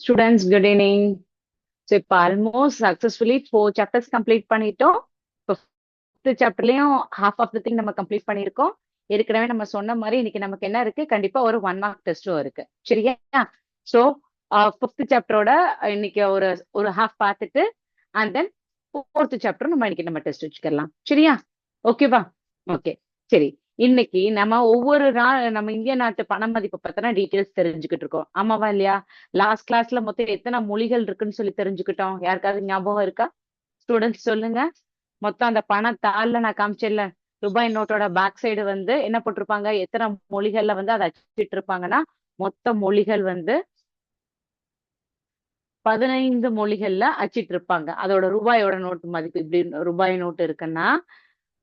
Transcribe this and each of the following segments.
Students good evening so இப்போ almost successfully four chapters complete பண்ணிட்டோம். இப்போ ஃபிஃப்த் சாப்டர்லையும் ஹாஃப் ஆஃப் த திங் நம்ம கம்ப்ளீட் பண்ணியிருக்கோம். ஏற்கனவே நம்ம சொன்ன மாதிரி இன்னைக்கு நமக்கு என்ன இருக்கு? கண்டிப்பா ஒரு ஒன் மார்க் டெஸ்ட்டும் இருக்கு. சரியா? ஸோ ஃபிஃப்த் சாப்டரோட இன்னைக்கு ஒரு ஒரு ஹாஃப் பார்த்துட்டு அண்ட் தென் ஃபோர்த் சாப்டர் நம்ம இன்னைக்கு நம்ம டெஸ்ட் வச்சுக்கலாம். சரியா? ஓகேவா ஓகே சரி. இன்னைக்கு நம்ம ஒவ்வொரு நாள் நம்ம இந்திய நாட்டு பண மதிப்பை பத்தின டீட்டெயில்ஸ் தெரிஞ்சுக்கிட்டு இருக்கோம். ஆமாவா இல்லையா? லாஸ்ட் கிளாஸ்ல மொத்தம் எத்தனை மொழிகள் இருக்குன்னு சொல்லி தெரிஞ்சுக்கிட்டோம். யாருக்காவது ஞாபகம் இருக்கா? ஸ்டூடெண்ட்ஸ் சொல்லுங்க. மொத்தம் அந்த பணத்தாள்ல நான் காமிச்சேன்ல ரூபாய் நோட்டோட பேக் சைடு வந்து என்ன போட்டிருப்பாங்க? எத்தனை மொழிகள்ல வந்து அதை அச்சிட்டு இருப்பாங்கன்னா மொத்த மொழிகள் வந்து பதினைந்து மொழிகள்ல அச்சிட்டு இருப்பாங்க. அதோட ரூபாயோட நோட்டு மதிப்பு இப்படி ரூபாய் நோட்டு இருக்குன்னா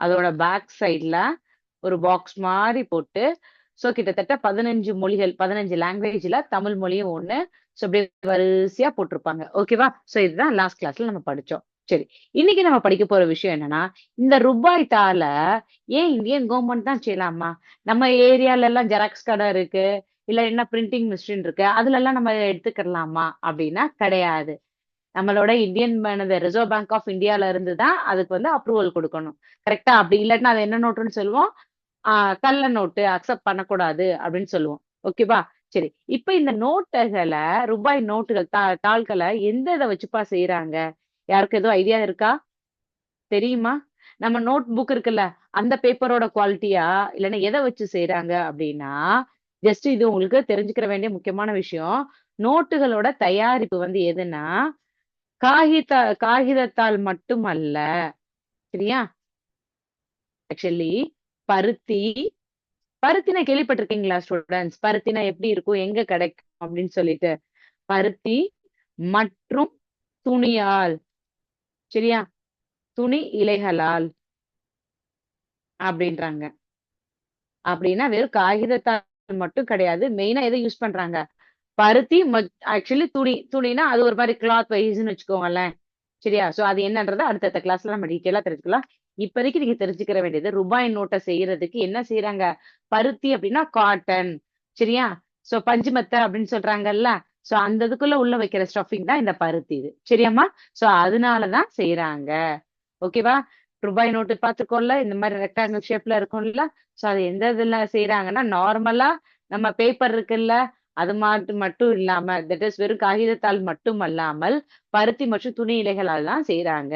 அதோட பேக் சைட்ல ஒரு பாக்ஸ் மாதிரி போட்டு ஸோ கிட்டத்தட்ட பதினஞ்சு மொழிகள் பதினஞ்சு லாங்குவேஜ்ல தமிழ் மொழியும் ஒண்ணு ஸோ இப்படி வரிசையா போட்டிருப்பாங்க. ஓகேவா ஸோ இதுதான் லாஸ்ட் கிளாஸ்ல நம்ம படிச்சோம். சரி இன்னைக்கு நம்ம படிக்க போற விஷயம் என்னன்னா இந்த ரூபாய் தாள ஏன் இந்தியன் கவர்மெண்ட் தான் செய்யலாமா? நம்ம ஏரியால எல்லாம் ஜெராக்ஸ் கடை இருக்கு இல்ல என்ன பிரிண்டிங் மிஷின் இருக்கு அதுல எல்லாம் நம்ம எடுத்துக்கலாமா? அப்படின்னா கிடையாது. நம்மளோட இந்தியன் ரிசர்வ் பேங்க் ஆஃப் இந்தியால இருந்து தான் அதுக்கு வந்து அப்ரூவல் கொடுக்கணும். கரெக்டா அப்படி இல்லாட்டினா அது என்ன நோட்டுன்னு சொல்லுவோம். ஆஹ் கள்ள நோட்டு அக்செப்ட் பண்ணக்கூடாது அப்படின்னு சொல்லுவோம். ஓகேவா சரி. இப்ப இந்த நோட்டுகளை ரூபாய் நோட்டுகள் தா தாள்களை எந்த இதை வச்சுப்பா செய்யறாங்க யாருக்கு எதுவும் ஐடியா இருக்கா? தெரியுமா? நம்ம நோட் புக் இருக்குல்ல அந்த பேப்பரோட குவாலிட்டியா இல்லைன்னா எதை வச்சு செய்யறாங்க அப்படின்னா ஜஸ்ட் இது உங்களுக்கு தெரிஞ்சுக்கிற வேண்டிய முக்கியமான விஷயம். நோட்டுகளோட தயாரிப்பு வந்து எதுன்னா காகித காகிதத்தால் மட்டுமல்ல சரியா? ஆக்சுவலி பருத்தி பருத்தினா கேள்விப்பட்டிருக்கீங்களா ஸ்டூடெண்ட்ஸ் பருத்தினா எப்படி இருக்கும் எங்க கிடைக்கும் அப்படின்னு சொல்லிட்டு. பருத்தி மற்றும் துணியால் சரியா? துணி இலைகளால் அப்படின்றாங்க. அப்படின்னா வெறும் காகிதத்தால் மட்டும் கிடையாது மெயினா எதை யூஸ் பண்றாங்க? பருத்தி ஆக்சுவலி துணி துணினா அது ஒரு மாதிரி கிளாத் வைஸ்ன்னு வச்சுக்கோங்களேன். சரியா? சோ அது என்னன்றத அடுத்தடுத்த கிளாஸ்ல நம்ம டீட்டெயிலா தெரிஞ்சுக்கலாம். இப்போதைக்கு நீங்க தெரிஞ்சுக்கிற வேண்டியது ரூபாய் நோட்டை செய்யறதுக்கு என்ன செய்யறாங்க பருத்தி அப்படின்னா காட்டன் சரியா? சோ பஞ்சுமெத்த அப்படின்னு சொல்றாங்கல்ல. சோ அந்த இதுக்குள்ள உள்ள வைக்கிற ஸ்டஃபிங் தான் இந்த பருத்தி இது. சரியாம்மா? சோ அதனாலதான் செய்யறாங்க ஓகேவா ரூபாய் நோட்டு பார்த்துக்கோல்ல. இந்த மாதிரி ரெக்டாங்கிள் ஷேப்ல இருக்கும்ல. சோ அது எந்த இதுல செய்யறாங்கன்னா நார்மலா நம்ம பேப்பர் இருக்குல்ல. அது மட்டும் மட்டும் இல்லாம தட் இஸ் வெறும் காகிதத்தால் மட்டும் அல்லாமல் பருத்தி மற்றும் துணி இலைகளால் தான் செய்யறாங்க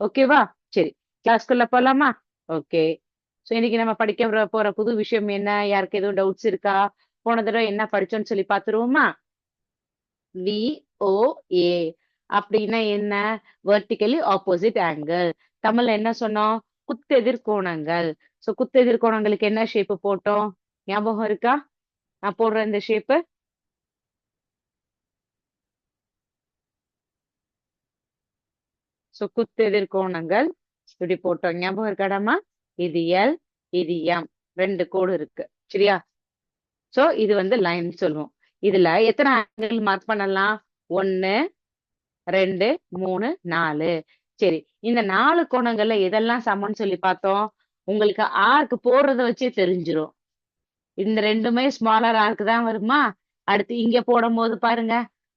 ஓகேவா சரி. கிளாஸ்க்குள்ள போலாமா? ஓகே ஸோ இன்னைக்கு நம்ம படிக்க போற புது விஷயம் என்ன? யாருக்கு எதுவும் டவுட்ஸ் இருக்கா? போன தடவை என்ன படிச்சோம்னு சொல்லி பாத்துருவோமா வி ஓ ஏ அப்படின்னா என்ன? வெர்டிக்கலி ஆப்போசிட் ஆங்கிள் தமிழ்ல என்ன சொன்னோம்? குத்தெதிர் கோணங்கள். ஸோ குத்தெதிர் கோணங்களுக்கு என்ன ஷேப்பு போட்டோம்? ஞாபகம் இருக்கா? நான் போடுற இந்த ஷேப்பு ஸோ குத்து எதிர்கோணங்கள் இப்படி போட்டோம். ஞாபகம் இருக்காடாமா இது எல் இது எம் ரெண்டு கோடு இருக்கு. சரியா? சோ இது வந்து லைன் சொல்லுவோம். இதுல எத்தனை ஆங்கிள் மார்க் பண்ணலாம்? ஒன்னு ரெண்டு மூணு நாலு. சரி. இந்த நாலு கோணங்கள்ல எதெல்லாம் சமம்னு சொல்லி பார்த்தோம்? உங்களுக்கு ஆர்க்கு போடுறத வச்சே தெரிஞ்சிரும். இந்த ரெண்டுமே ஸ்மாலர் ஆர்க்கு தான் வருமா? அடுத்து இங்க போடும் போது பாருங்க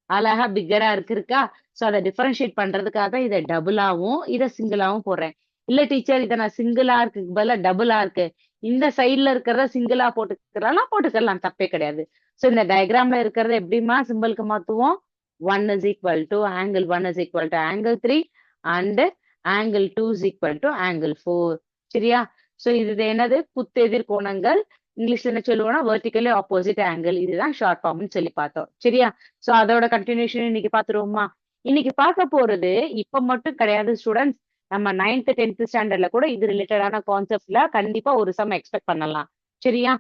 அழகா பிக்கரா இருக்கு இருக்கா சோ அதை டிஃபரன்ஷியேட் பண்றதுக்காக தான் இதை டபுளாவும் இதை சிங்கிளாவும் போடுறேன். இல்ல டீச்சர் இதை நான் சிங்கிளா இருக்கு பதிலா டபுளா இருக்கு. இந்த சைட்ல இருக்கிறத சிங்கிளா போட்டுக்கிறாலாம் போட்டுக்கலாம் தப்பே கிடையாது. சோ இந்த டயக்ராம்ல இருக்கிறத எப்படிமா சிம்பிளுக்கு மாத்துவோம்? One is equal to angle one is equal to angle three and angle two is equal to angle four சரியா? சோ இது என்னது? குத்தெதிர் கோணங்கள் இங்கிலீஷ்ல என்ன சொல்லுவோம்னா வெர்டிக்கலி ஆப்போசிட் ஆங்கிள் இதுதான் ஷார்ட் ஃபார்ம்னு சொல்லி பார்த்தோம். சரியா? சோ அதோட கண்டினியூஷன் இன்னைக்கு பாத்துருவோமா இன்னைக்கு பார்க்க போறது இப்ப மட்டும் கிடையாது ஸ்டூடெண்ட்ஸ் நம்ம நைன்த் டென்த் ஸ்டாண்டர்ட்ல கூட இது ரிலேட்டடான கான்செப்ட்ல கண்டிப்பா ஒரு சம் எக்ஸ்பெக்ட் பண்ணலாம். சரியா?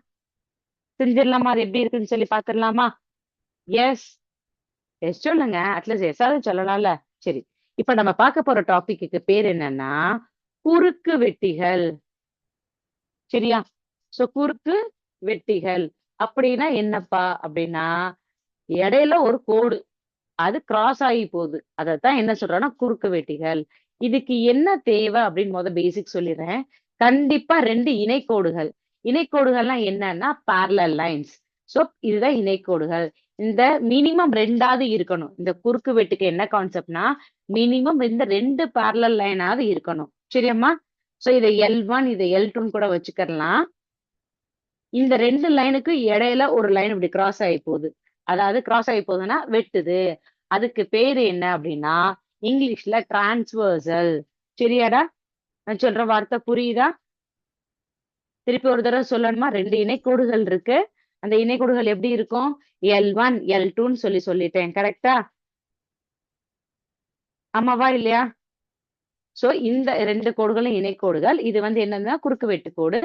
செஞ்சிடலாமா அது எப்படி இருக்குன்னு சொல்லி பாத்துடலாமா எஸ் எஸ் சொல்லுங்க. அட்லீஸ்ட் எஸ்ஸாவது சொல்லலாம்ல. சரி. இப்ப நம்ம பார்க்க போற டாபிக்கு பேர் என்னன்னா குறுக்கு வெட்டிகள். சரியா? சோ குறுக்கு வெட்டிகள். அப்படின்னா என்னப்பா? அப்படின்னா இடையில ஒரு கோடு. அது கிராஸ் ஆகி போகுது. அதைத்தான் என்ன சொல்றோம்னா குறுக்கு வெட்டிகள். இதுக்கு என்ன தேவை அப்படின்னு முத பேசிக் சொல்லிடுறேன். கண்டிப்பா ரெண்டு இணைக்கோடுகள். இணைக்கோடுகள்லாம் என்னன்னா பேரலல் லைன்ஸ் சோ இதுதான் இணைக்கோடுகள். இந்த மினிமம் ரெண்டாவது இருக்கணும். இந்த குறுக்கு வெட்டுக்கு என்ன கான்செப்ட்னா மினிமம் இந்த ரெண்டு பேரலல் லைனாவது இருக்கணும். சரியாம்மா? சோ இதை எல் ஒன் இதை எல் டூன்னு கூட வச்சுக்கலாம் இந்த ரெண்டு லைனுக்கு இடையில ஒரு லைன் இப்படி கிராஸ் ஆகி போகுது. அதாவது கிராஸ் ஆகி போகுதுன்னா வெட்டுது. அதுக்கு பேரு என்ன அப்படின்னா இங்கிலீஷ்ல டிரான்ஸ்வர்சல் சரியாடா? நான் சொல்ற வார்த்தை புரியுதா? திருப்பி ஒரு தடவை சொல்லணுமா? ரெண்டு இணைக்கோடுகள் இருக்கு. அந்த இணைக்கோடுகள் எப்படி இருக்கும்? எல் ஒன் எல் டூன்னு சொல்லி சொல்லிட்டேன். கரெக்டா ஆமாவா இல்லையா? சோ இந்த ரெண்டு கோடுகளும் இணைக்கோடுகள் இது வந்து என்னன்னா குறுக்கு வெட்டு கோடு.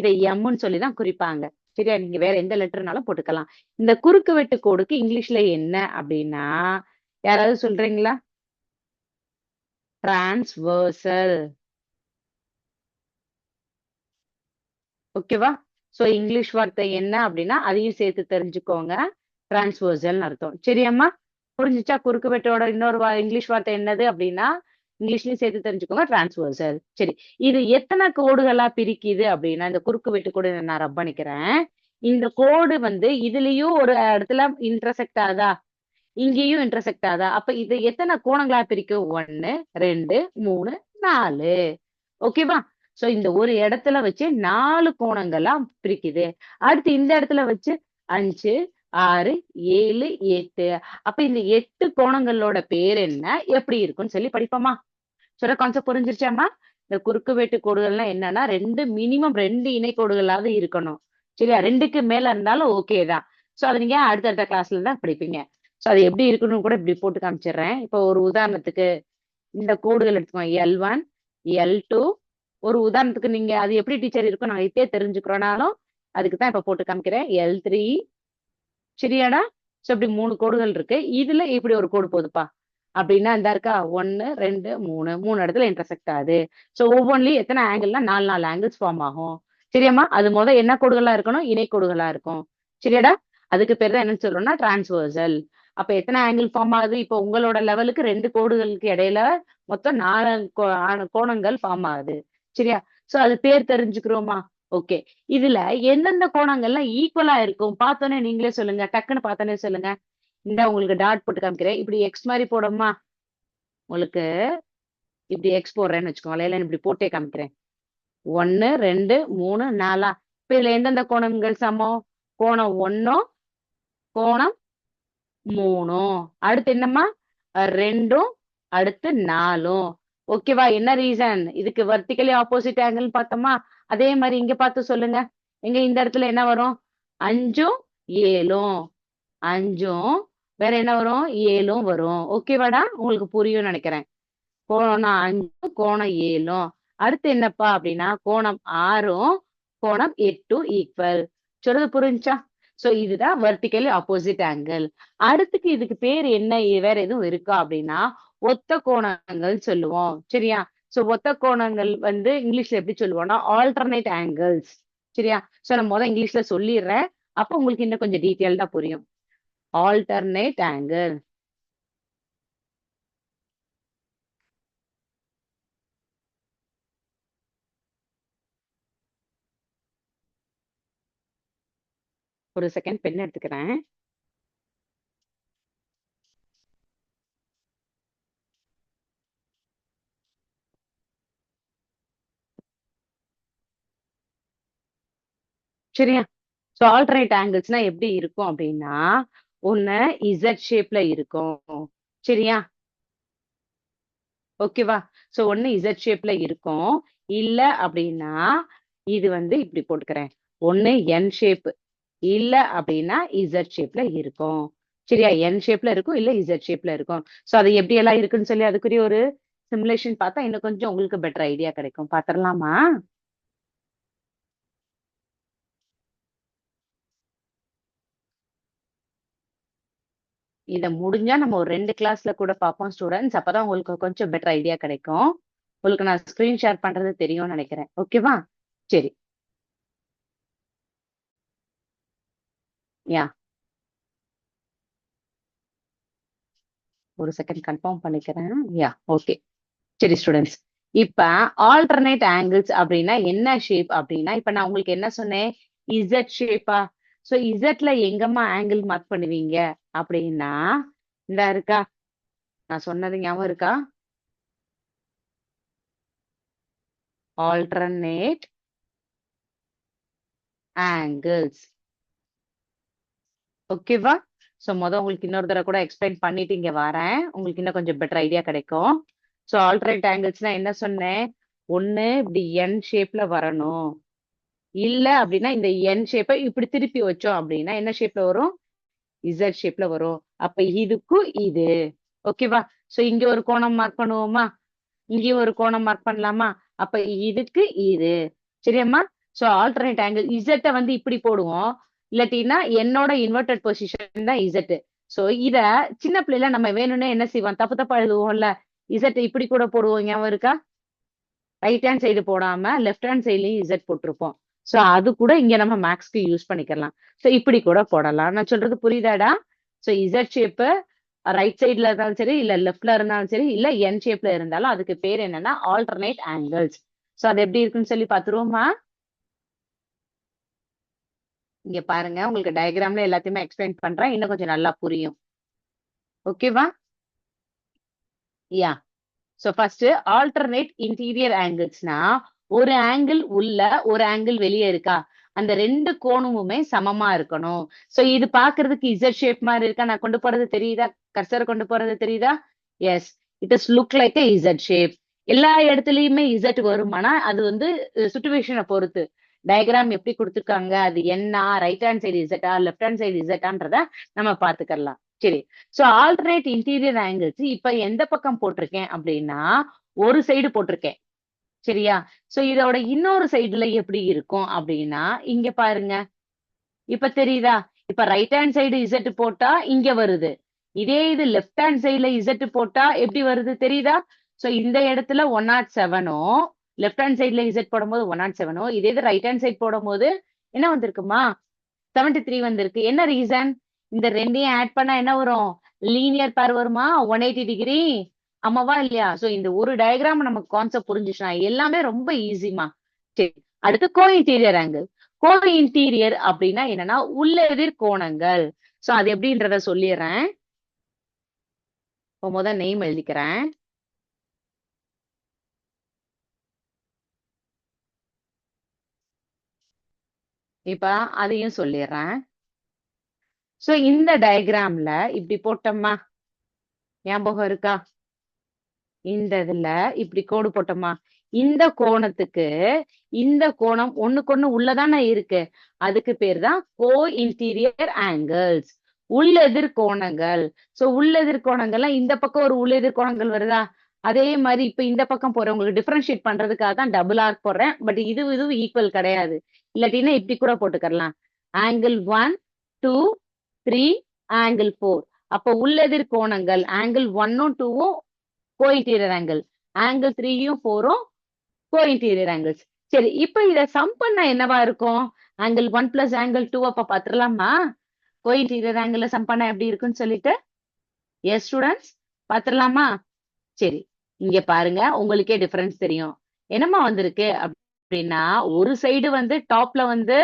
இதை எம்னு சொல்லி தான் குறிப்பாங்க. சரியா? நீங்க வேற எந்த லெட்டர்னாலும் போட்டுக்கலாம். இந்த குறுக்கு வெட்டு கோடுக்கு இங்கிலீஷ்ல என்ன அப்படின்னா யாராவது சொல்றீங்களா? டிரான்ஸ்வர்சல் ஓகேவா? சோ இங்கிலீஷ் வார்த்தை என்ன அப்படின்னா அதையும் சேர்த்து தெரிஞ்சுக்கோங்க. டிரான்ஸ்வர்சல் அர்த்தம். சரியாம்மா புரிஞ்சுச்சா? குறுக்கு வெட்டோட இன்னொரு இங்கிலீஷ் வார்த்தை என்னது அப்படின்னா இங்கிலீஷ்லயும் சேர்த்து தெரிஞ்சுக்கோங்க டிரான்ஸ்வர்சல் சரி இது எத்தனை கோடுகளா பிரிக்குது அப்படின்னா இந்த குறுக்கு வெட்டு கூட நான் ரப்பணிக்கிறேன் இந்த கோடு வந்து இதுலயும் ஒரு இடத்துல இன்டர்செக்ட் ஆகுதா? இங்கேயும் இன்டர்செக்ட் ஆகுதா? அப்ப இது எத்தனை கோணங்களா பிரிக்கும் ஒன்னு ரெண்டு மூணு நாலு. ஓகேவா சோ இந்த ஒரு இடத்துல வச்சு நாலு கோணங்களா பிரிக்குது. அடுத்து இந்த இடத்துல வச்சு அஞ்சு ஆறு ஏழு எட்டு. அப்ப இந்த எட்டு கோணங்களோட பேர் என்ன? எப்படி இருக்கும்னு சொல்லி படிப்போமா? சொல்ற கான்செப்ட் புரிஞ்சிருச்சாமா இந்த குறுக்கு வெட்டு கோடுகள்னா என்னன்னா ரெண்டு மினிமம் ரெண்டு இணைக்கோடுகளாவது இருக்கணும். சரியா? ரெண்டுக்கு மேல இருந்தாலும் ஓகே தான். சோ அதை நீங்க அடுத்தடுத்த கிளாஸ்ல தான் படிப்பீங்க? சோ அது எப்படி இருக்கணும்னு கூட இப்படி போட்டு காமிச்சிடுறேன். இப்போ ஒரு உதாரணத்துக்கு இந்த கோடுகள் எடுத்துக்கோங்க. எல் ஒன் எல் டூ ஒரு உதாரணத்துக்கு நீங்க அது எப்படி டீச்சர் இருக்கும் நாங்க இப்பயே தெரிஞ்சுக்கிறோனாலும் அதுக்கு தான் இப்ப போட்டு காமிக்கிறேன். L three சரியாடா? சோ இப்படி மூணு கோடுகள் இருக்கு. இதுல இப்படி ஒரு கோடு போகுதுப்பா அப்படின்னா இந்த இருக்கா? ஒன்னு ரெண்டு மூணு. மூணு இடத்துல இன்டர்செக்ட் ஆகுது. சோ ஒவ்வொன்றிலையும் எத்தனை ஆங்கிள்னா நாலு நாலு ஆங்கிள்ஸ் ஃபார்ம் ஆகும். சரியாம்மா? அது முத என்ன கோடுகளா இருக்கணும்? இணை இணைக்கோடுகளா இருக்கும். சரியாடா? அதுக்கு பேர் தான் என்னன்னு சொல்றோம்னா டிரான்ஸ்வர்சல் அப்ப எத்தனை ஆங்கிள் ஃபார்ம் ஆகுது? இப்போ உங்களோட லெவலுக்கு ரெண்டு கோடுகளுக்கு இடையில மொத்தம் நாலு கோணங்கள் ஃபார்ம் ஆகுது. சரியா? சோ அது பேர் தெரிஞ்சுக்கிறோமா? ஓகே இதுல எந்தெந்த கோணங்கள்லாம் ஈக்குவலா இருக்கும்? பார்த்தோன்னே நீங்களே சொல்லுங்க. டக்குன்னு பார்த்தோன்னே சொல்லுங்க. இந்த உங்களுக்கு டாட் போட்டு காமிக்கிறேன். இப்படி எக்ஸ் மாதிரி போடுமா உங்களுக்கு இப்படி எக்ஸ் போடுறேன்னு வச்சுக்கோங்களேன் இல்லை இப்படி போட்டே காமிக்கிறேன். ஒன்னு ரெண்டு மூணு நாலா. இப்போ இதில் எந்தெந்த கோணங்கள் சமம்? கோணம் ஒன்றும் கோணம் மூணும் அடுத்து என்னம்மா? ரெண்டும் அடுத்து நாலும். ஓகேவா என்ன ரீசன் இதுக்கு வர்த்திக்கலி ஆப்போசிட் ஆங்கிள் பார்த்தோமா? அதே மாதிரி இங்க பார்த்து சொல்லுங்க. எங்க இந்த இடத்துல என்ன வரும்? அஞ்சும் ஏழும். அஞ்சும் வேற என்ன வரும்? ஏழும் வரும். ஓகேவாடா உங்களுக்கு புரியும் நினைக்கிறேன். கோணம் அஞ்சும் கோணம் ஏழும். அடுத்து என்னப்பா அப்படின்னா கோணம் ஆறும் கோணம் எட்டும் ஈக்குவல் சொல்றது புரிஞ்சா? சோ இதுதான் வெர்டிக்கலி ஆப்போசிட் ஆங்கிள் அடுத்துக்கு இதுக்கு பேர் என்ன? வேற எதுவும் இருக்கா அப்படின்னா ஒத்த கோணங்கள் சொல்லுவோம். சரியா? சோ ஒத்த கோணங்கள் வந்து இங்கிலீஷ்ல எப்படி சொல்லுவோம்னா ஆல்டர்னேட் ஆங்கிள்ஸ் சரியா? சோ நான் முதல் இங்கிலீஷ்ல சொல்லிடுறேன். அப்ப உங்களுக்கு இன்னும் கொஞ்சம் டீட்டெயில்டா புரியும். ஆல்டர்னேட் ஆங்கிள் ஒரு செகண்ட் பென் எடுத்துக்கிறேன். சரியா? சோ ஆல்டர்னேட் ஆங்கிள்ஸ்னா எப்படி இருக்கும் அப்படின்னா ஒண்ணு இசட் ஷேப்ல இருக்கும். சரியா? ஓகேவா சோ ஒண்ணு இசட் ஷேப்ல இருக்கும். இல்ல அப்படின்னா இது வந்து இப்படி போட்டுக்கிறேன். ஒண்ணு என் ஷேப் இல்ல அப்படின்னா இசட் ஷேப்ல இருக்கும். சரியா? என் ஷேப்ல இருக்கும் இல்ல இசட் ஷேப்ல இருக்கும். சோ அது எப்படி எல்லாம் இருக்குன்னு சொல்லி அதுக்குரிய ஒரு சிமுலேஷன் பார்த்தா இன்னும் கொஞ்சம் உங்களுக்கு பெட்டர் ஐடியா கிடைக்கும். பாத்திரலாமா இத முடிஞ்சா நம்ம ஒரு ரெண்டு கிளாஸ்ல கூட பார்ப்போம் ஸ்டூடெண்ட்ஸ் அப்பதான் உங்களுக்கு கொஞ்சம் பெட்டர் ஐடியா கிடைக்கும். உங்களுக்கு நான் ஸ்கிரீன் ஷேர் பண்றது தெரியும்னு நினைக்கிறேன். ஓகேவா சரி. யா ஒரு செகண்ட் கன்ஃபார்ம் பண்ணிக்கிறேன். யா ஓகே சரி ஸ்டூடெண்ட்ஸ் இப்ப ஆல்டர்னேட் ஆங்கிள்ஸ் அப்படின்னா என்ன ஷேப் அப்படின்னா இப்ப நான் உங்களுக்கு என்ன சொன்னேன்? இசட் ஷேப்பா சோ இசட்ல எங்கம்மா ஆங்கிள் மார்க் பண்ணுவீங்க? அப்படின்னா இந்த இருக்கா? நான் சொன்னது ஞாபகம் இருக்கா? Alternate angles. ஓகேவா ஸோ மொதல் உங்களுக்கு இன்னொரு தடவை கூட எக்ஸ்பிளைன் பண்ணிட்டு இங்க வரேன். உங்களுக்கு இன்னும் கொஞ்சம் பெட்டர் ஐடியா கிடைக்கும். ஸோ ஆல்டர்னேட் ஆங்கிள்ஸ்னா என்ன சொன்னேன்? ஒன்று இப்படி என் ஷேப்ல வரணும். இல்ல அப்படின்னா இந்த என் ஷேப்பை இப்படி திருப்பி வச்சோம் அப்படின்னா என்ன ஷேப்ல வரும்? இசட் ஷேப்ல வரும். அப்ப இதுக்கும் இது. ஓகேவா சோ இங்க ஒரு கோணம் மார்க் பண்ணுவோமா? இங்கேயும் ஒரு கோணம் மார்க் பண்ணலாமா? அப்ப இதுக்கு இது. சரியாம்மா? சோ ஆல்டர்னேட் ஆங்கிள் இசட்டை வந்து இப்படி போடுவோம். இல்லாட்டினா என்னோட இன்வெர்டட் பொசிஷன் தான் இசட் சோ இத சின்ன பிள்ளைல நம்ம வேணும்னே என்ன செய்வோம்? தப்பு தப்பா எழுதுவோம்ல. இசட் இப்படி கூட போடுவோம். ஞாபகம் இருக்கா? ரைட் ஹேண்ட் சைடு போடாம லெஃப்ட் ஹேண்ட் சைட்லயும் இசட் போட்டிருப்போம். சோ அது கூட இங்க நம்ம மேக்ஸ்க்கு யூஸ் பண்ணிக்கலாம். சோ இப்படி கூட போடலாம். நான் சொல்றது புரியுதாடா? சோ இசட் ஷேப்பு ரைட் சைடுல இருந்தாலும் சரி இல்ல லெஃப்ட்ல இருந்தாலும் சரி இல்ல என் ஷேப்ல இருந்தாலும் அதுக்கு பேர் என்னன்னா ஆல்டர்னேட் ஆங்கிள்ஸ் சோ அது எப்படி இருக்குன்னு சொல்லி பாத்துருவோமா இங்க பாருங்க உங்களுக்கு டயக்ராம்ல எல்லாத்தையுமே எக்ஸ்பிளைன் பண்றேன். இன்னும் கொஞ்சம் நல்லா புரியும். ஓகேவா yeah so first alternate interior ஆங்கிள்ஸ்னா ஒரு ஆங்கிள் உள்ள ஒரு ஆங்கிள் வெளியே இருக்கா? அந்த ரெண்டு கோணமுமே சமமா இருக்கணும். சோ இது பாக்குறதுக்கு இசட் ஷேப் மாதிரி இருக்கா? நான் கொண்டு போறது தெரியுதா? கர்சர் கொண்டு போறது தெரியுதா? Yes it is look like a Z shape எல்லா இடத்துலயுமே இசட் வருமானா அது வந்து சுச்சுவேஷனை பொறுத்து. டயக்ராம் எப்படி கொடுத்துருக்காங்க? அது என்ன ரைட் ஹேண்ட் சைடு இசட்டா லெஃப்ட் ஹேண்ட் சைடு இசட்டான்றத நம்ம பாத்துக்கலாம் சரி. சோ ஆல்டர்னேட் இன்டீரியர் ஆங்கிள்ஸ் இப்ப எந்த பக்கம் போட்டிருக்கேன் அப்படின்னா ஒரு சைடு போட்டிருக்கேன். சரியா? சோ இதோட இன்னொரு சைடுல எப்படி இருக்கும் அப்படின்னா இங்க பாருங்க. இப்ப தெரியுதா? இப்ப ரைட் ஹேண்ட் சைடு இசட் போட்டா இங்க வருது. இதே இது லெஃப்ட் ஹேண்ட் சைடுல இசட் போட்டா எப்படி வருது தெரியுதா? சோ இந்த இடத்துல ஒன் நாட் செவனோ லெஃப்ட் ஹேண்ட் சைடுல இசட் போடும்போது ஒன் நாட் செவனோ இதே இது ரைட் ஹேண்ட் சைடு போடும்போது என்ன வந்திருக்குமா? செவன்டி த்ரீ வந்திருக்கு. என்ன ரீசன் இந்த ரெண்டையும் ஆட் பண்ணா என்ன வரும்? லீனியர் பேர் வருமா? ஒன் எயிட்டி டிகிரி ஆமாவா இல்லையா? சோ இந்த ஒரு டயக்ராம் நமக்கு கான்செப்ட் புரிஞ்சுச்சுனா எல்லாமே ரொம்ப ஈஸிமா சரி அடுத்து co interior angle co interior அப்படின்னா என்னன்னா உள்ள எதிர் கோணங்கள். சோ அது எப்படின்றத சொல்லிடுறேன். இப்போ முதல் நெய்ம் எழுதிக்கிறேன். இப்ப அதையும் சொல்லிடுறேன். சோ இந்த டயக்ராம்ல இப்படி போட்டோம்மா. ஞாபகம் இருக்கா? இந்த இதுல இப்படி கோடு போட்டோமா? இந்த கோணத்துக்கு இந்த கோணம் ஒண்ணுக்கு ஒண்ணு உள்ளதானே இருக்கு. அதுக்கு பேர் தான் கோ இன்டீரியர் ஆங்கிள்ஸ் உள்ளெதிர் கோணங்கள். சோ உள்ளெதிர் கோணங்கள்லாம் இந்த பக்கம் ஒரு உள்ளெதிர் கோணங்கள் வருதா? அதே மாதிரி இப்ப இந்த பக்கம் போறேன். உங்களுக்கு டிஃபரன்ஷியேட் பண்றதுக்காக தான் டபுள் ஆர்க் போடுறேன். பட் இது இதுவும் ஈக்குவல் கிடையாது. இல்லாட்டினா இப்படி கூட போட்டுக்கலாம் angle one two three angle four அப்ப உள்ளெதிர் கோணங்கள் ஆங்கிள் ஒன்னும் டூவும் கோயின்டீரியர் ஆங்கிள் ஆங்கிள் த்ரீயும் ஃபோரும் கோயின்டீரியர் ஆங்கிள்ஸ் சரி இப்ப இத சம் பண்ணா என்னவா இருக்கும்? Angle one plus angle two அப்ப பாத்துடலாமா கோயின்டீரியர் ஆங்கிள் சம் பண்ணா எப்படி இருக்குன்னு சொல்லிட்டு? எஸ் ஸ்டூடெண்ட்ஸ் பாத்துடலாமா சரி இங்க பாருங்க உங்களுக்கே டிஃபரன்ஸ் தெரியும். என்னம்மா வந்திருக்கு? அப்படின்னா ஒரு சைடு வந்து டாப்ல வந்து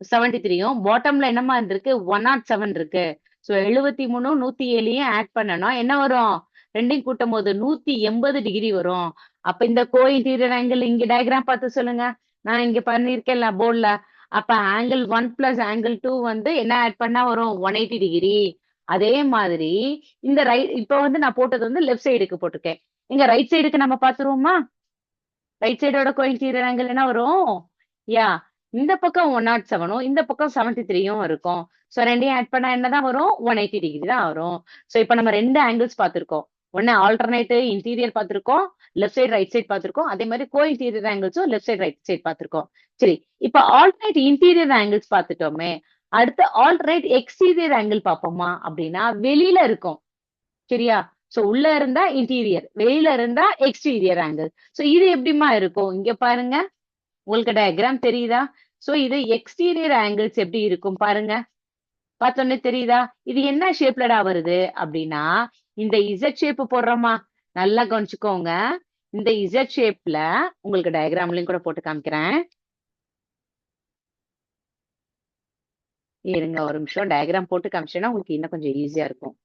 செவன்டி த்ரீயும் பாட்டம்ல என்னம்மா இருந்திருக்கு ஒன் நாட் oh செவன் இருக்கு. ஸோ எழுபத்தி மூணு நூத்தி ஏழையும் ஆட் பண்ணணும். என்ன வரும்? ரெண்டையும் கூட்டும் போது நூத்தி எண்பது டிகிரி வரும். அப்ப இந்த கோ இன்டீரியர் ஆங்கிள் இங்க டயக்ராம் பார்த்து சொல்லுங்க. நான் இங்க பண்ணிருக்கேன்ல போர்ட்ல அப்ப angle one plus angle two வந்து என்ன ஆட் பண்ணா வரும்? ஒன் எயிட்டி டிகிரி அதே மாதிரி இந்த ரைட் இப்ப வந்து நான் போட்டது வந்து லெஃப்ட் சைடுக்கு போட்டிருக்கேன். இங்க ரைட் சைடுக்கு நம்ம பாத்துருவோமா ரைட் சைடோட கோ இன்டீரியர் ஆங்கிள் என்ன வரும்? யா இந்த பக்கம் ஒன் நாட் செவனும் இந்த பக்கம் செவன்டி த்ரீயும் இருக்கும். சோ ரெண்டையும் ஆட் பண்ணா என்னதான் வரும்? ஒன் எயிட்டி டிகிரி தான் வரும். சோ இப்ப நம்ம ரெண்டு ஆங்கிள்ஸ் பார்த்திருக்கோம். ஒன்னு ஆல்டர்னேட் இன்டீரியர் பார்த்திருக்கோம் லெஃப்ட் சைடு ரைட் சைடு பார்த்திருக்கோம். அதே மாதிரி கோ இன்டீரியர் ஆங்கிள்ஸும் லெஃப்ட் சைடு ரைட் சைடு பார்த்திருக்கோம். சரி இப்ப ஆல்டர்னேட் இன்டீரியர் ஆங்கிள்ஸ் பார்த்துட்டோமே அடுத்து ஆல்டர்னேட் எக்ஸ்டீரியர் ஆங்கிள் பார்ப்போமா அப்படின்னா வெளியில இருக்கும். சரியா? சோ உள்ள இருந்தா இன்டீரியர் வெளியில இருந்தா எக்ஸ்டீரியர் ஆங்கிள் சோ இது எப்படிமா இருக்கும்? இங்க பாருங்க. உங்களுக்கு டயக்ராம் தெரியுதா? சோ இது எக்ஸ்டீரியர் ஆங்கிள்ஸ் எப்படி இருக்கும் பாருங்க. பார்த்தோன்னே தெரியுதா? இது என்ன ஷேப்லடா வருது அப்படின்னா இந்த இசட் ஷேப் போடுறோமா? நல்லா கவனிச்சுக்கோங்க. இந்த இசட் ஷேப்ல உங்களுக்கு டயக்ராம்லயும் கூட போட்டு காமிக்கிறேன். இருங்க ஒரு நிமிஷம். டயக்ராம் போட்டு காமிச்சேன்னா உங்களுக்கு இன்னும் கொஞ்சம் ஈஸியா இருக்கும்.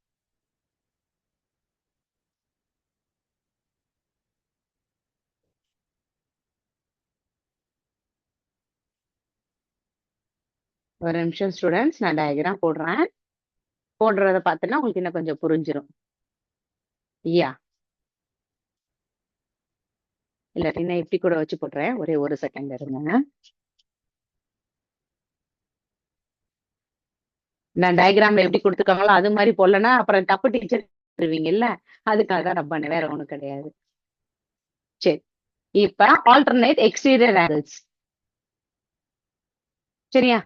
ஒரு நிமிஷம் ஸ்டூடெண்ட்ஸ் நான் டயக்ராம் போடுறேன். போடுறத பார்த்தோன்னா உங்களுக்கு இன்னும் கொஞ்சம் புரிஞ்சிடும் யா இல்லாட்டி நான் இப்படி கூட வச்சு போடுறேன் ஒரே ஒரு செகண்ட் இருங்க. நான் டயக்ராம்ல எப்படி கொடுத்துருக்காங்களோ அது மாதிரி போடலன்னா அப்புறம் தப்பு டீச்சர் தருவீங்கல்ல அதுக்காக தான் நான் பண்ண வேற ஒண்ணும் கிடையாது. சரி. இப்ப ஆல்டர்னேட் எக்ஸ்டீரியர் ஆங்கிள்ஸ் சரியா?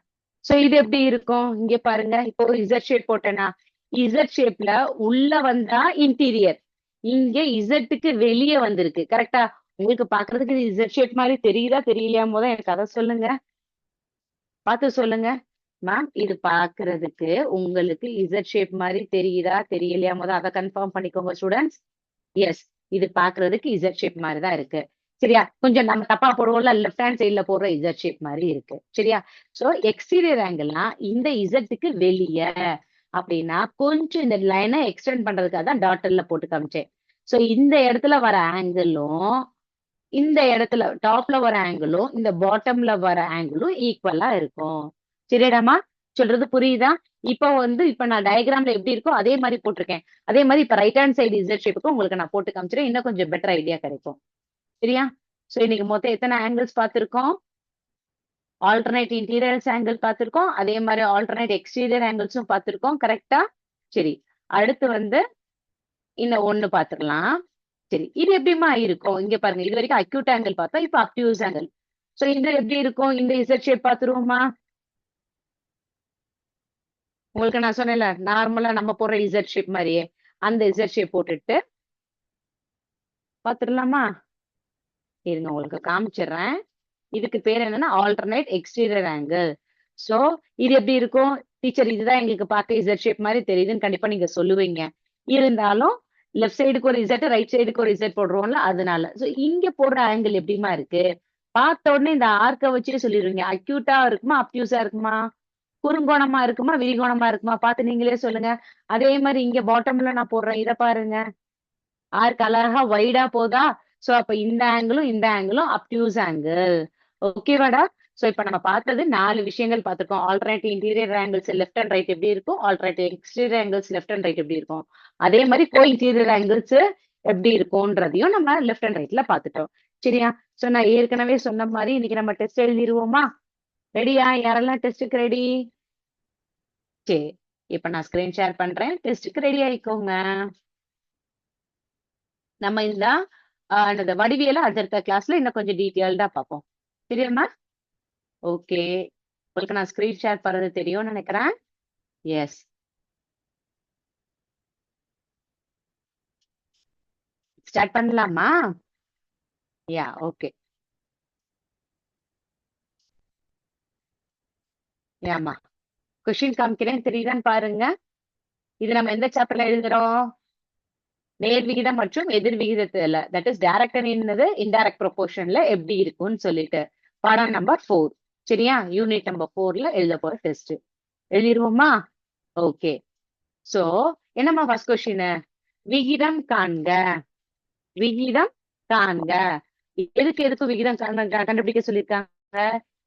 சோ இது எப்படி இருக்கும்? இங்க பாருங்க. இப்போ ஒரு இசட் ஷேப் போட்டேன்னா இசட் ஷேப்ல உள்ள வந்தா இன்டீரியர் இங்க இசட்டுக்கு வெளியே வந்திருக்கு. கரெக்டா உங்களுக்கு பாக்குறதுக்கு இது இசட் ஷேப் மாதிரி தெரியுதா தெரியலையா போத எனக்கு அதை சொல்லுங்க. பார்த்து சொல்லுங்க. மேம் இது பாக்குறதுக்கு உங்களுக்கு இசட் ஷேப் மாதிரி தெரியுதா தெரியலையா போத அதை கன்ஃபார்ம் பண்ணிக்கோங்க ஸ்டூடெண்ட்ஸ் எஸ் இது பாக்குறதுக்கு இசட் ஷேப் மாதிரி தான் இருக்கு. சரியா? கொஞ்சம் நம்ம தப்பா போடுவோம்ல லெஃப்ட் ஹேண்ட் சைட்ல போடுற இசட் ஷேப் மாதிரி இருக்கு. சரியா? சோ எக்ஸ்டீரியர் ஆங்கிள்னா இந்த இசட்டுக்கு வெளியே அப்படின்னா கொஞ்சம் இந்த லைனை எக்ஸ்டெண்ட் பண்றதுக்காக தான் டாட்டர்ல போட்டு காமிச்சேன். ஸோ இந்த இடத்துல வர ஆங்கிளும் இந்த இடத்துல டாப்ல வர ஆங்கிளும் இந்த பாட்டம்ல வர ஆங்கிளும் ஈக்குவலா இருக்கும். சரிடாமா சொல்றது புரியுதா? இப்போ வந்து இப்ப நான் டயக்ராம்ல எப்படி இருக்கோ அதே மாதிரி போட்டிருக்கேன். அதே மாதிரி இப்ப ரைட் ஹேண்ட் சைடு இசட் ஷேப்புக்கு உங்களுக்கு நான் போட்டு காமிச்சிருக்கேன் இன்னும் கொஞ்சம் பெட்டர் ஐடியா கிடைக்கும். சரியா? சோ இன்னைக்கு மொத்தம் எத்தனை ஆங்கிள்ஸ் பார்த்திருக்கோம்? ஆல்டர்னேட் இன்டீரியர்ஸ் ஆங்கிள் பார்த்துருக்கோம். அதே மாதிரி ஆல்டர்னேட் எக்ஸ்டீரியர் ஆங்கிள்ஸும் பார்த்துருக்கோம். கரெக்டா சரி. அடுத்து வந்து இன்னும் ஒண்ணு பார்த்துக்கலாம். சரி. இது எப்படிமா இருக்கும்? இங்க பாருங்க. இது வரைக்கும் அக்யூட் ஆங்கிள் பார்த்தா இப்ப அப்டியூஸ் ஆங்கிள் சோ இந்த எப்படி இருக்கும்? இந்த இசட் ஷேப் பாத்துருவோமா உங்களுக்கு நான் சொன்னேன்ல நார்மலா நம்ம போடுற இசட் ஷேப் மாதிரியே. அந்த இசட் ஷேப் போட்டுட்டு பாத்துடலாமா இருங்க உங்களுக்கு காமிச்சிடுறேன். இதுக்கு பேர் என்னன்னா ஆல்டர்னேட் எக்ஸ்டீரியர் ஆங்கிள் சோ இது எப்படி இருக்கும்? டீச்சர் இதுதான் எங்களுக்கு பார்க்க இசட் ஷேப் மாதிரி தெரியுதுன்னு கண்டிப்பா நீங்க சொல்லுவீங்க. இருந்தாலும் லெஃப்ட் சைடுக்கு ஒரு இசட் ரைட் சைடுக்கு ஒரு இசட் போடுறோம்ல அதனால. சோ இங்க போடுற ஆங்கிள் எப்படிமா இருக்கு? பார்த்த உடனே இந்த ஆர்க்க வச்சே சொல்லிடுவீங்க. அக்யூட்டா இருக்குமா? அப்யூஸா இருக்குமா? குறுங்கோணமா இருக்குமா? விரிகோணமா இருக்குமா? பார்த்து நீங்களே சொல்லுங்க. அதே மாதிரி இங்க பாட்டம்ல நான் போடுறேன். இத பாருங்க. ஆர்க் அழகா வைடா போதா? சோ அப்ப இந்த ஆங்கிளும் இந்த ஆங்கிளும் அப்டியூஸ் ஆங்கிள் ஓகேவாடா சோ இப்ப நம்ம பார்த்தது நாலு விஷயங்கள் பார்த்திருக்கோம். Alternative interior angles left and right எப்படி இருக்கும்? Alternative exterior angles left and right எப்படி இருக்கும்? அதே மாதிரி கோ இன்டீரியர் ஆங்கிள்ஸ் எப்படி இருக்கும்ன்றதையும் நம்ம லெஃப்ட் அண்ட் ரைட்ல பாத்துட்டோம் சரியா? சோ நான் ஏற்கனவே சொன்ன மாதிரி இன்னைக்கு நம்ம டெஸ்ட் எழுதிருவோமா? ரெடியா யாரெல்லாம் டெஸ்ட்டுக்கு ரெடி சரி. இப்ப நான் ஸ்கிரீன் ஷேர் பண்றேன். டெஸ்ட்டுக்கு ரெடி ஆயிக்கோங்க. நம்ம இந்த வடிவியல அடுத்த கிளாஸ்ல இன்னும் கொஞ்சம் டீட்டெயில்டா பார்ப்போம். தெரியுமா? ஓகே உங்களுக்கு நான் ஸ்கிரீன் ஷேர் பண்றது தெரியும்னு நினைக்கிறேன். எஸ் ஸ்டார்ட் பண்ணலாமா? யா ஓகே ஏமா கொஷின் காமிக்கிறேன். தெரியுதான்னு பாருங்க. இது நம்ம எந்த சாப்டர்ல எழுதுறோம்? நேர் விகிதம் மற்றும் எதிர் விகிதத்துல. தட் இஸ் டைரக்ட் என்னது? இன்டைரக்ட் ப்ரொபோர்ஷன்ல எப்படி இருக்கும்னு சொல்லிட்டு. பாடம் நம்பர் ஃபோர் சரியா? யூனிட் நம்பர் ஃபோர்ல எழுத போற டெஸ்ட் எழுதிருவோமா? ஓகே சோ என்னம்மா ஃபர்ஸ்ட் கொஸ்டின் விகிதம் காண்க. விகிதம் காண்க. எதுக்கு எதுக்கு விகிதம் கண்டுபிடிக்க சொல்லியிருக்காங்க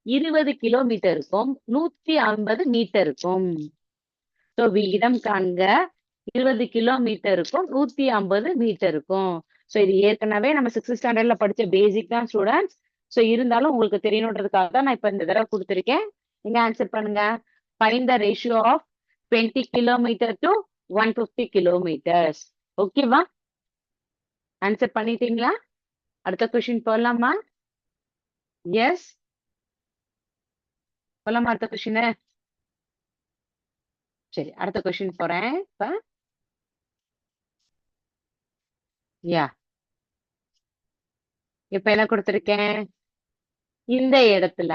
இருபது கிலோமீட்டருக்கும் நூத்தி ஐம்பது மீட்டருக்கும் சோ விகிதம் காண்க. இருபது கிலோமீட்டருக்கும் நூத்தி ஐம்பது மீட்டருக்கும் சோ இது ஏற்கனவே நம்ம சிக்ஸ்த் ஸ்டாண்டர்ட்ல படிச்ச பேசிக் தான் ஸ்டூடெண்ட்ஸ் ஸோ இருந்தாலும் உங்களுக்கு தெரியணுன்றதுக்காக தான் நான் இப்போ இந்த தடவை கொடுத்துருக்கேன். நீங்க ஆன்சர் பண்ணுங்க. Find the ratio of twenty kilometre to one fifty kilometres ஓகேவா ஆன்சர் பண்ணிட்டீங்களா? அடுத்த கொஷின் போடலாமா? எஸ் போலாமா அடுத்த கொஸ்டின் சரி அடுத்த கொஷின் போறேன். இப்ப. யா இப்ப என்ன கொடுத்துருக்கேன்? இந்த இடத்துல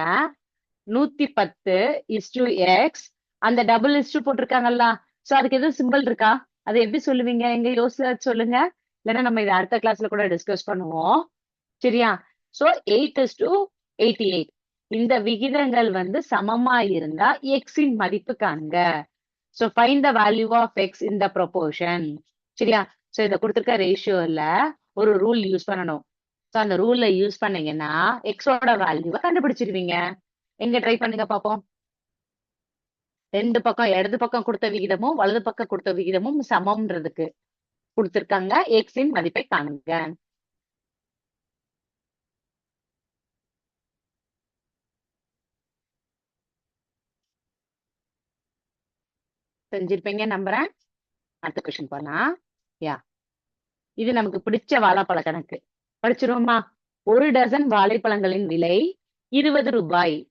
நூத்தி பத்து இஸ் டு எக்ஸ் அந்த டபுள் இஸ் டு போட்டிருக்காங்கல்ல. சோ அதுக்கு எதுவும் சிம்பிள் இருக்கா? அதை எப்படி சொல்லுவீங்க? எங்க யோசிச்சு சொல்லுங்க. இல்லைன்னா நம்ம இதை அடுத்த கிளாஸ்ல கூட டிஸ்கஸ் பண்ணுவோம். சரியா? So eight is to eighty eight இந்த விகிதங்கள் வந்து சமமா இருந்தா எக்ஸின் மதிப்பு காணுங்க so find the value of X இந்த ப்ரொபோர்ஷன் சரியா? சோ இதை கொடுத்துருக்க ரேஷியோல ஒரு ரூல் யூஸ் பண்ணணும். சோ அந்த ரூல்ல யூஸ் பண்ணீங்கன்னா எக்ஸோட வேல்யூவை கண்டுபிடிச்சிருவீங்க. எங்க ட்ரை பண்ணுங்க பாப்போம். ரெண்டு பக்கம் இடது பக்கம் கொடுத்த விகிதமும் வலது பக்கம் கொடுத்த விகிதமும் சமம்ன்றதுக்கு கொடுத்துருக்காங்க. எக்ஸின் மதிப்பை காணுங்க. செஞ்சிருப்பீங்க நம்புறேன். அடுத்த கொஸ்டின் போனா யா இது நமக்கு பிடிச்ச வாழைப்பழ கணக்கு. படிச்சிருவோமா? ஒரு டசன் வாழைப்பழங்களின் விலை இருபது ரூபாய்.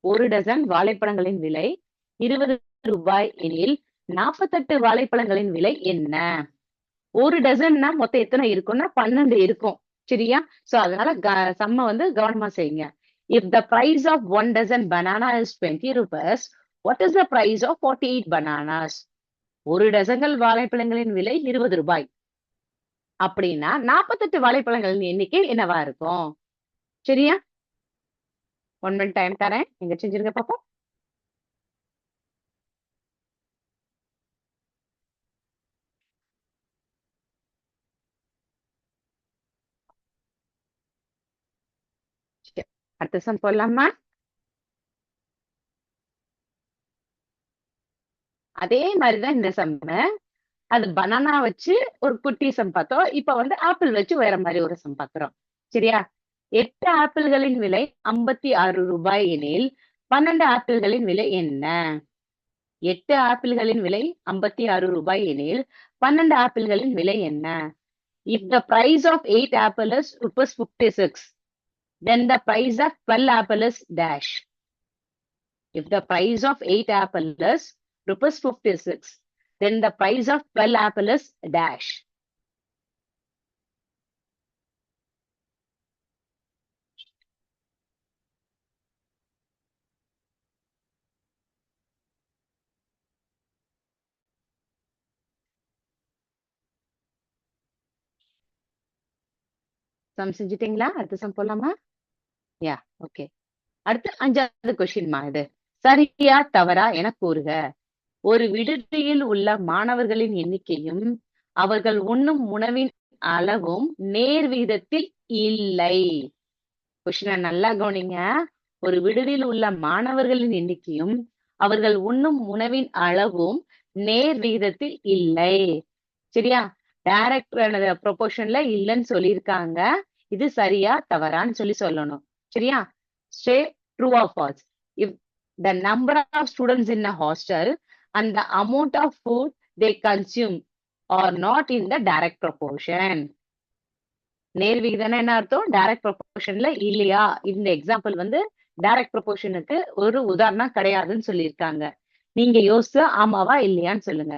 ஒரு டசன் வாழைப்பழங்களின் விலை இருபது ரூபாய் எனில் நாற்பத்தெட்டு வாழைப்பழங்களின் விலை என்ன? ஒரு டசன்னா மொத்தம் எத்தனை இருக்கும்னா பன்னெண்டு இருக்கும். சரியா? சோ அதனால க- சம்ம வந்து கவனமா செய்யுங்க. If the price of one dozen banana is twenty rupees what is the price of forty eight bananas ஒரு டசன்கள் வாழைப்பழங்களின் விலை இருபது ரூபாய். அப்படின்னா நாற்பத்தெட்டு வாழைப்பழங்களின் எண்ணிக்கை என்னவா இருக்கும்? சரியா? ஒன் மினிட் டைம் தரேன். எங்க செஞ்சிருங்க பாப்போம் அடுத்த சம் போடலாமா? அதே மாதிரிதான் இந்த சம்மு அது பனானா வச்சு ஒரு குட்டி சம் பார்த்தோம் இப்ப வந்து ஆப்பிள் வச்சு வேற மாதிரி ஒரு சம் பாக்குறோம் சரியா? எட்டு ஆப்பிள்களின் விலை ஐம்பத்தி ஆறு ரூபாய் எனில் பன்னெண்டு ஆப்பிள்களின் விலை என்ன? எட்டு ஆப்பிள்களின் விலை ஐம்பத்தி ஆறு ரூபாய் எனில் பன்னெண்டு ஆப்பிள்களின் விலை என்ன? If the price of eight apple is rupees fifty six then the price of twelve apple is dash if the price of eight apple is rupees fifty six then the price of 12 apple is dash. Sum செஞ்சுட்டீங்களா? அடுத்த sum போலாமா? Yeah okay அடுத்து அஞ்சாவது கொஸ்டின்மா இது. சரியா தவறா என கூறுக. ஒரு விடுதியில் உள்ள மாணவர்களின் எண்ணிக்கையும் அவர்கள் உண்ணும் உணவின் அளவும் நேர் விகிதத்தில் இல்லை. கொஸ்டினை நல்லா கவனிங்க. ஒரு விடுதியில் உள்ள மாணவர்களின் எண்ணிக்கையும் அவர்கள் உண்ணும் உணவின் அளவும் நேர் விகிதத்தில் இல்லை. சரியா? டைரக்ட் ப்ரொபோர்ஷன்ல இல்லைன்னு சொல்லியிருக்காங்க. இது சரியா தவறான்னு சொல்லி சொல்லணும். சரியா? State true or false if the number of students in a hostel and the amount of food they consume are not in the direct proportion. நேர் விகிதம்னா என்ன அர்த்தம்? டைரக்ட் ப்ரொபோர்ஷன்ல இல்லையா? இந்த எக்ஸாம்பிள் வந்து டைரக்ட் ப்ரொபோர்ஷனுக்கு ஒரு உதாரணம் கிடையாதுன்னு சொல்லியிருக்காங்க. நீங்க யோசிச்சு ஆமாவா இல்லையான்னு சொல்லுங்க.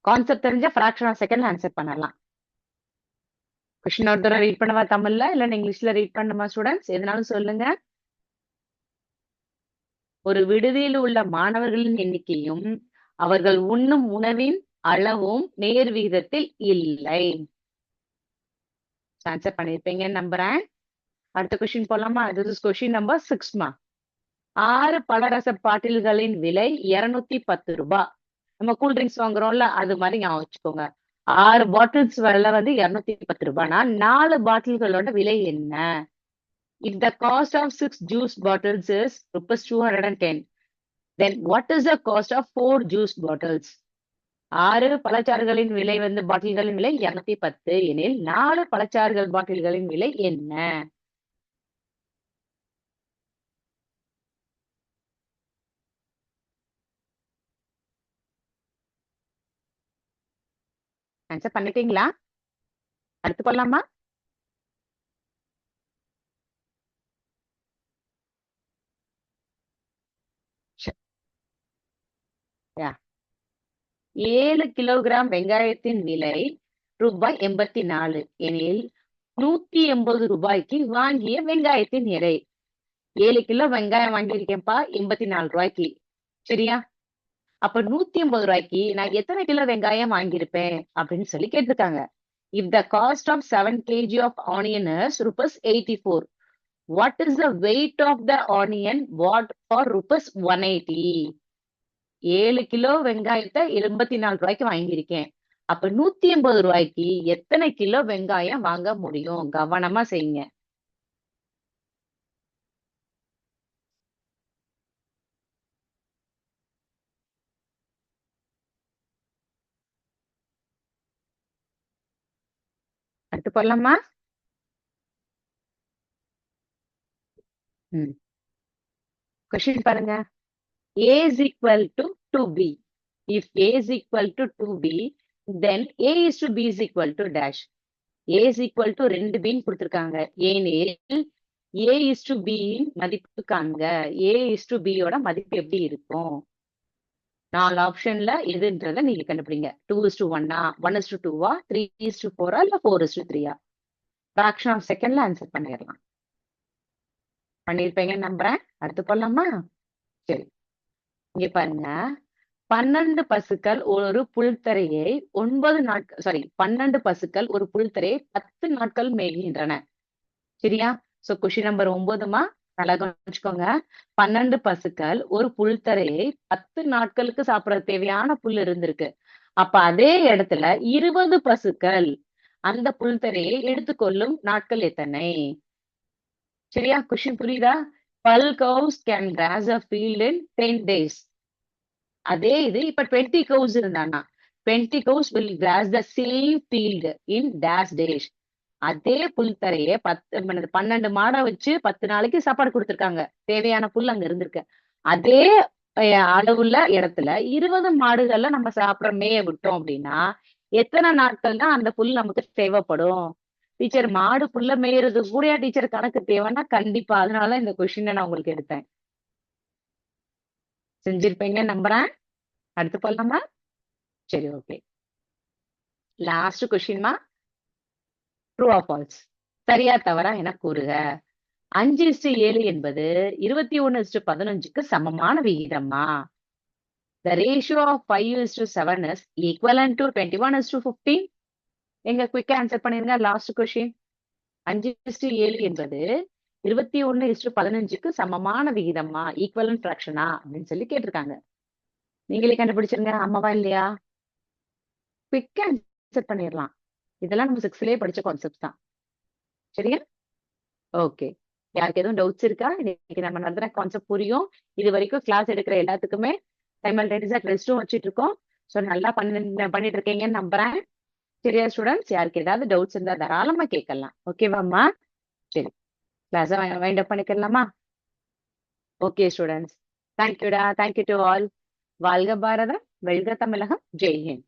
கான்செப்ட் தெரிஞ்ச ஃபிராக்ஷன் ஆஃப் செகண்ட் ஆன்சர் பண்ணலாம். கொஸ்டின் ஒரு தடவை ரீட் பண்ணவா தமிழ்ல? இல்ல இங்கிலீஷ்ல ரீட் பண்ணுமா ஸ்டூடெண்ட்ஸ் எதுனாலும் சொல்லுங்க. ஒரு விடுதியில் உள்ள மாணவர்களின் எண்ணிக்கையும் அவர்கள் உண்ணும் உணவின் அளவும் நேர் விகிதத்தில் இல்லை. ஆன்சர் நம்புறேன் அடுத்த கொஸ்டின் போலாமா? This is கொஸ்டின் நம்பர் சிக்ஸ்மா ஆறு பலரச பாட்டில்களின் விலை இருநூத்தி பத்து ரூபாய் நம்ம கூல் ட்ரிங்க்ஸ் வாங்குறோம்ல அது மாதிரி ஞாபகம் வச்சுக்கோங்க. ஆறு பாட்டில்ஸ் விலை வந்து இருநூத்தி பத்து ரூபாய்னா நாலு பாட்டில்களோட விலை என்ன? If the cost of six juice bottles is rupees 210 then what is the cost of four juice bottles? ஆறு பழச்சாறுகளின் விலை வந்து பாட்டில்களின் விலை இருநூத்தி பத்து எனில் நாலு பழச்சாறுகள் பாட்டில்களின் விலை என்ன? ஆன்சர் பண்ணிட்டீங்களா? அடுத்து கொள்ளலாமா ஏழு கிலோகிராம் வெங்காயத்தின் விலை ரூபாய் எண்பத்தி நாலு. எனில் நூத்தி எண்பது ரூபாய்க்கு வாங்கிய வெங்காயத்தின் எடை. ஏழு கிலோ வெங்காயம் வாங்கியிருக்கேன்ப்பா எண்பத்தி நாலு ரூபாய்க்கு. சரியா? அப்ப நூத்தி எண்பது ரூபாய்க்கு நான் எத்தனை கிலோ வெங்காயம் வாங்கியிருப்பேன்? அப்படின்னு சொல்லி கேட்டிருக்காங்க. If the cost of 7 kg of onion is rupees 84 what is the weight of the onion bought for rupees 180 ஏழு கிலோ வெங்காயத்தை எண்பத்தி நாலு ரூபாய்க்கு வாங்கியிருக்கேன். அப்ப நூத்தி எண்பது ரூபாய்க்கு எத்தனை கிலோ வெங்காயம் வாங்க முடியும்? கவனமா செய்யுங்க. அடுத்து போடலாமா? கொஸ்டின் பாருங்க. A is equal to 2b if a is equal to 2b then a is to b is equal to dash. A is equal to ரெண்டு b ன்னு கொடுத்திருக்காங்க. ஏனெனில் a is to b ன் மதிப்பு காண்க. A is to b யோட மதிப்பு எப்படி இருக்கும்? நாலு ஆப்ஷன்ல எதுன்றத நீங்க கண்டுபிடிங்க. டூ இஸ் டு ஒன்னா ஒன் இஸ் டு டூவா த்ரீ இஸ் டு ஃபோரா இல்ல ஃபோர் இஸ் டு த்ரீயா ஃபிராக்ஷன் ஆஃப் செகண்ட்ல ஆன்சர் பண்ணிடலாம். பண்ணிருப்பீங்கன்னு நம்புறேன். அடுத்து போடலாமா? சரி. இங்க பாருங்க பன்னெண்டு பசுக்கள் ஒரு புல்தரையை ஒன்பது நாட்கள் சாரி பன்னெண்டு பசுக்கள் ஒரு புல்தரையை பத்து நாட்கள் மேய்கின்றன. சரியா? சோ கொஸ்டின் நம்பர் ஒன்பதுமா? நல்லா கவனிச்சுக்கோங்க பன்னெண்டு பசுக்கள் ஒரு புல்தரையை பத்து நாட்களுக்கு சாப்பிட தேவையான புல் இருந்திருக்கு. அப்ப அதே இடத்துல இருபது பசுக்கள் அந்த புல்தரையை எடுத்துக்கொள்ளும் நாட்கள் எத்தனை? சரியா? கொஸ்டின் புரியுதா? Twelve cows can graze a field in ten days அதே இது இப்ப டுவெண்ட்டி கவுஸ் இருந்தானா twenty cows will graze the same field in dash days அதே புல் தரைய பத்து பன்னெண்டு மாடை வச்சு பத்து நாளைக்கு சாப்பாடு கொடுத்துருக்காங்க. தேவையான புல் அங்க இருந்திருக்கு. அதே அளவுள்ள இடத்துல இருபது மாடுகள்ல நம்ம சாப்பிட மேய விட்டோம் அப்படின்னா எத்தனை நாட்கள் தான் அந்த புல் நமக்கு தேவைப்படும்? டீச்சர் மாடு புல்ல மேயறது கூட டீச்சர் கணக்கு தேவைன்னா கண்டிப்பா அதனால இந்த கொஸ்டினை நான் உங்களுக்கு எடுத்தேன். செஞ்சிருப்பீங்க நம்புறேன்? அடுத்து போலாமா? சரி ஓகே லாஸ்ட் கொஸ்டின்மா ட்ரூ ஆஃப் ஃபால்ஸ் சரியா தவறா என கூறுக. அஞ்சு இஸ்டு ஏழு என்பது இருபத்தி ஒன்னு இஸ்டு பதினஞ்சுக்கு சமமான விகிதமா? The ratio of five is to seven is equivalent to twenty one is to fifteen எங்க குயிக்கா ஆன்சர் பண்ணிருங்க லாஸ்ட் கொஸ்டின் அஞ்சு இஸ்டு ஏழு என்பது இருபத்தி ஒன்னு இஸ்டு பதினஞ்சுக்கு சமமான விகிதமா? ஈக்குவலன் ஃபிராக்ஷனா அப்படின்னு சொல்லி கேட்டிருக்காங்க. நீங்களே கண்டுபிடிச்சிருங்க. அம்மாவா இல்லையா? குயிக்கா ஆன்சர் பண்ணிடலாம். இதெல்லாம் நம்ம சிக்ஸ்லயே படிச்ச கான்செப்ட் தான். சரியா? ஓகே யாருக்கு எதுவும் டவுட்ஸ் இருக்கா? இன்னைக்கு நம்ம நடத்துற கான்செப்ட் புரியும். இது வரைக்கும் கிளாஸ் எடுக்கிற எல்லாத்துக்குமே சைமல்டேனியஸா டெஸ்ட்டும் வச்சுட்டு இருக்கோம். ஸோ நல்லா பண்ணி பண்ணிட்டு இருக்கீங்கன்னு நம்புறேன். சரியா ஸ்டூடெண்ட்ஸ் யாருக்கு ஏதாவது டவுட்ஸ் இருந்தா தாராளமா கேட்கலாம். ஓகேவாம்மா சரி. கிளாஸ் வைண்ட் அப் பண்ணிக்கலாமா? ஓகே ஸ்டூடெண்ட்ஸ் தேங்க்யூடா தேங்க்யூ டு. ஆல் வாழ்க பாரதம். வெல்க தமிழகம். ஜெய் ஹிந்த்.